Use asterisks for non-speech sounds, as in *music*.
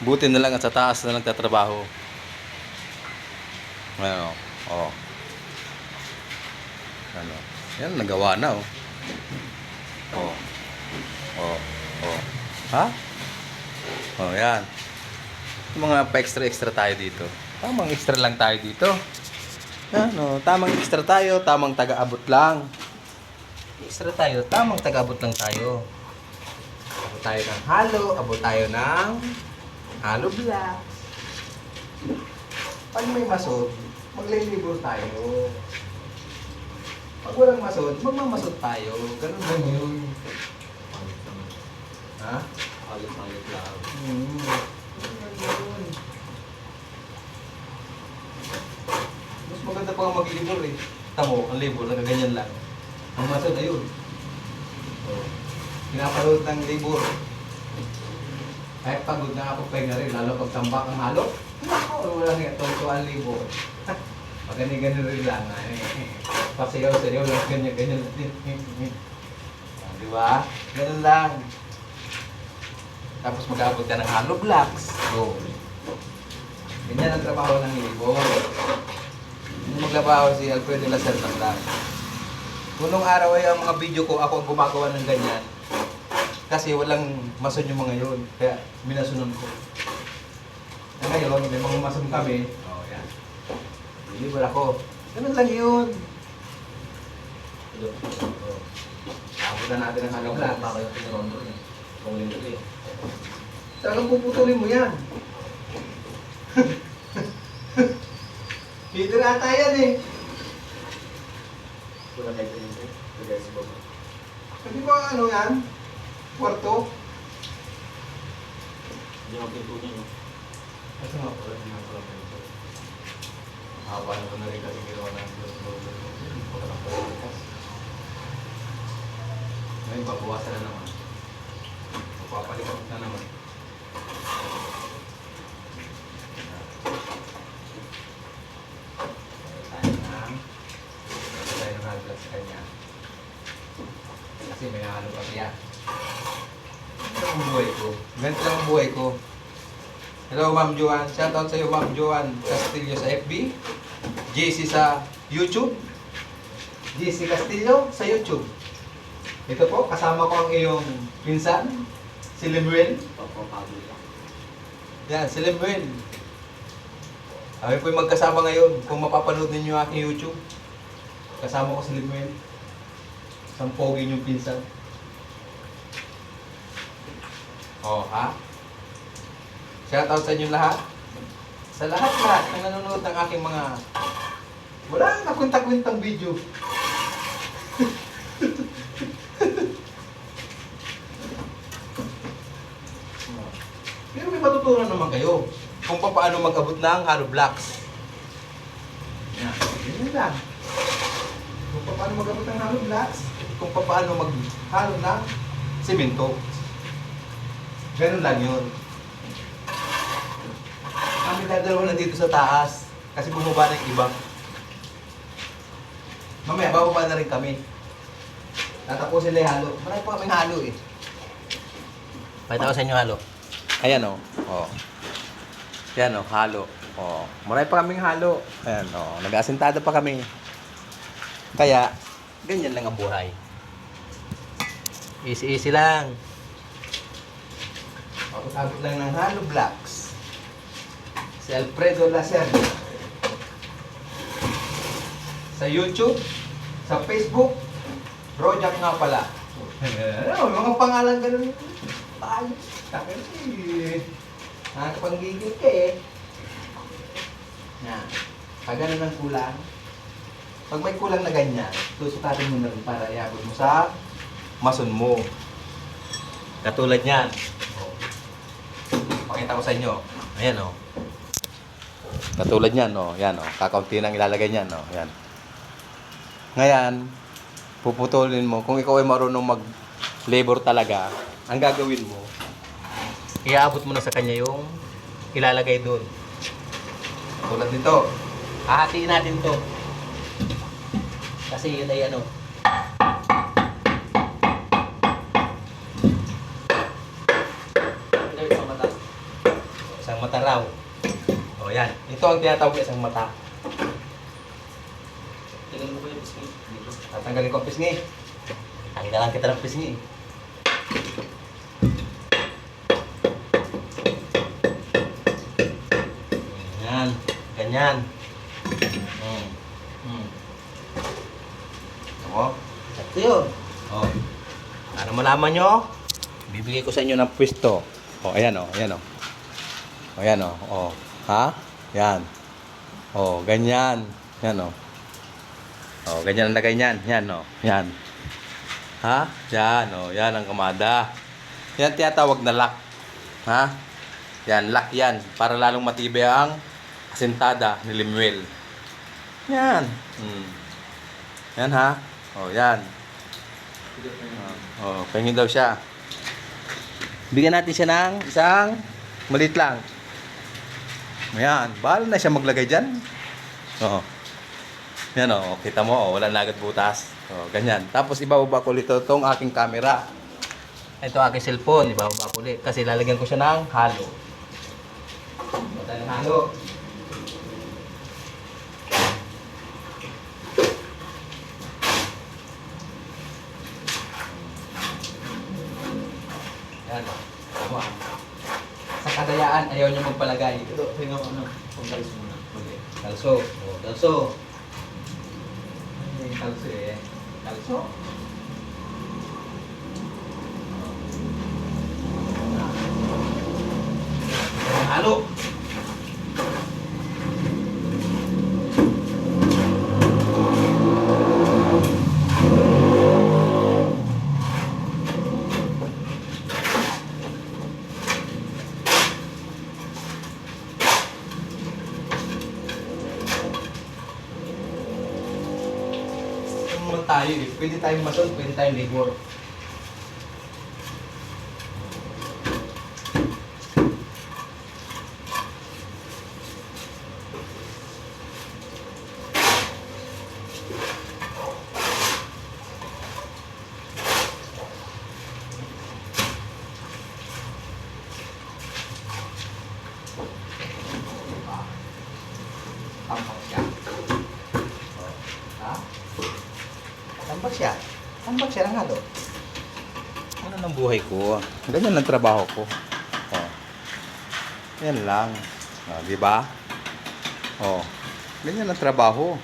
Buti na lang at sa taas na lang tatrabaho. Ano? Oh. Ano? Yan, nagawa na oh. Oh. Oh. Oh. Ha? Oh, yan. Mga pa-extra-extra tayo dito. Tamang extra lang tayo dito. Ano, tamang extra tayo, tamang taga-abot lang. Extra tayo, tamang taga-abot lang tayo. Abot tayo ng halo, abot tayo ng halo black. Pag may masod, maglilibor tayo. Pag walang masod, magmamasod tayo. Ganun lang yun. Ha? Halit-halit lang. Hmm. Yun. Mas maganda pa maglibor eh. Tamo, ang libor, nagaganyan lang. Ang masod ayun. Oh. Pinapanood ng libor. Kahit pagod na ako pahinga rin, lalo pag tambak ang halo. Ako, wala nga, tonto ang libor. *laughs* Pag ganyan rin lang. Eh, pasayaw-sayaw lang, ganyan-ganyan lang. Ah, *laughs* Di ba? Ganun lang. Tapos mag-aabot ka ng hollow blocks. Go. Ganyan ang trabaho ng. Yung maglabaho si Alfredo Lacer ng vlog. Punong araw ay ang mga video ko, ako ang gumagawa ng ganyan. Kasi walang mason yung mga yun. Kaya minasunon ko. Na ngayon, may mga mason kami. Oh, yan. Libor ako. Ganun lang yun. Oh. Abutan natin ang hollow blocks. Baka yung pinrondo niya. Kung ko eh. Talagang puputulin mo yan. Peter ata yan eh. Wala kayo. Kagaya sa baba. Hindi ba ano yan? Kwarto? Hindi ako pinto niya, no? Kasi nga pala, hindi nga pala pinto. Haba naman na rin kasi ginawa ng Diyos Lord. Wala lang pala. Ngayon, babawasan na naman. Magpapalikat na naman. Tayo na. Tayo ng haglas sa kanya. Kasi may halo pa siya. Ito ang buhay ko. Ganito lang ang buhay ko. Hello, Ma'am Joan. Shoutout sa iyo, Ma'am Joan Castillo sa FB. JC sa YouTube. JC Castillo sa YouTube. Ito po, kasama ko ang iyong pinsan, si Lemuel. Papapagod lang. Yan, si Lemuel. Kami po yung magkasama ngayon. Kung mapapanood ninyo aking YouTube, kasama ko si Lemuel. Isang pogi yung pinsan. Oh, ha? Shoutout sa inyo lahat. Sa lahat-lahat na nanonood ng aking mga wala nang kakwenta-kwentang video. *laughs* Pero may matutunan naman kayo kung paano mag-abot ng hollow blocks. Yan, yun lang. Kung paano mag-abot ng hollow blocks, kung paano mag-halo ng simento. Ganun lang yun. Kami dadalawa na dito sa taas kasi bumaba na yung iba. Mamaya, bababa na rin kami. Tatapusin na yung halo. Marami pa kaming halo eh. Pakita ko sa inyo halo. Ayan o. Oh. Ayan o, halo. Oh. Marami pa kaming halo. Ayan o, oh. nag-asintada pa kami. Kaya, ganyan lang ang buhay. Easy-easy lang. Pagkakabot lang ng halo blocks. Si Alfredo Lacer. Sa YouTube, sa Facebook, Rojak nga pala. Ano, mga pangalan ganun. Tayo. Takil eh. Nakakapanggigil ka eh. Yan. Pag ganun ang kulang, pag may kulang na ganyan, susukatin mo na rin para iabot mo sa mason mo. Katulad niyan. Pakita ko sa inyo. Ayan o. Oh. Katulad niyan, oh. Yan, oh. Kakaunti nang ilalagay niyan, oh. Yan. Ngayon, puputulin mo. Kung ikaw ay marunong mag-labor talaga, ang gagawin mo, iaabot mo na sa kanya yung ilalagay doon. Tulad nito. Hahatiin natin to. Kasi yun ay ano, Hindi, sa mata. Raw. O yan. Ito ang tinatawag na isang mata. Tingnan mo ko yung. Dito. Tatanggalin ko ang pisngi. Tanggalin lang kita ng pisngi. Yan. Ganyan. Hmm. Hmm. Ako. Sakto yun. Oh. Para malaman nyo, bibigay ko sa inyo ng pwesto. Oh, ayan oh, ayan oh. Oh, ayan oh. Oh. Ha? Yan. Oh, ganyan. Yan oh. Oh, ganyan ang lagay niyan. Yan, oh. Yan. Ha? Yan, oh. Yan ang kamada. Yan tinatawag na lock. Ha? Yan, lock yan. Para lalong matibay ang asentada ni Limuel. Yan. Hmm. Yan, ha? Oh, yan. Oh, pahingin daw siya. Bigyan natin siya ng isang maliit lang. Ayan, bahala na siya maglagay dyan. Oo. Yan o, kita mo, oh, wala na agad butas. Oh, ganyan. Tapos ibababa ko ulit itong aking camera. Ito aking cellphone, ibababa ko ulit. Kasi lalagyan ko siya ng halo. Ito ng halo. Yan. Tama. Sa kadayaan, ayaw niyo magpalagay. Ito, tingnan ko ano. Kung talis muna. Okay. Kalso. Oh, kalso. Ano yung kalso eh? Kalso. Halo. Naman tayo eh. Pwede tayong mason, pwede tayong rigor. Tampak siya. Oh. Ha? Tambak siya. Tambak siya ng halo. Ano ng buhay ko? Ganyan lang trabaho ko. Oh. Yan lang. Oh, di ba? Oh. Ganyan ang trabaho.